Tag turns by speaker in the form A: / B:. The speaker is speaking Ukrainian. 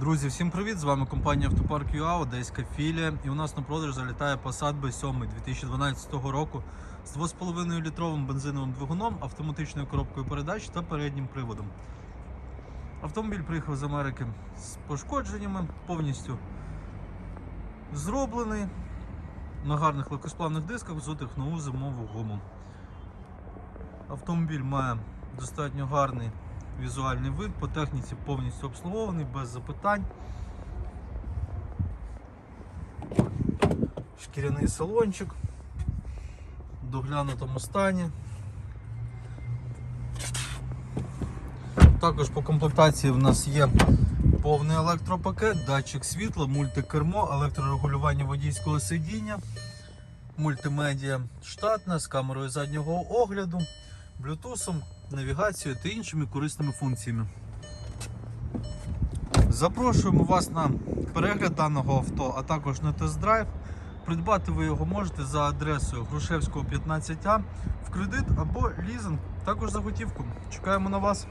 A: Друзі, всім привіт! З вами компанія Автопарк ЮА, Одеська філія. І у нас на продаж залітає Passat B7 2012 року з 2,5 літровим бензиновим двигуном, автоматичною коробкою передач та переднім приводом. Автомобіль приїхав з Америки з пошкодженнями, повністю зроблений на гарних легкосплавних дисках, взутих нову зимову гуму. Автомобіль має достатньо гарний візуальний вид, по техніці повністю обслугований, без запитань. Шкіряний салончик в доглянутому стані. Також по комплектації в нас є повний електропакет, датчик світла, мультикермо, електрорегулювання водійського сидіння, мультимедіа штатна з камерою заднього огляду, блютусом, навігацією та іншими корисними функціями. Запрошуємо вас на перегляд даного авто, а також на тест-драйв. Придбати ви його можете за адресою Грушевського 15А в кредит або лізинг, також за готівку. Чекаємо на вас.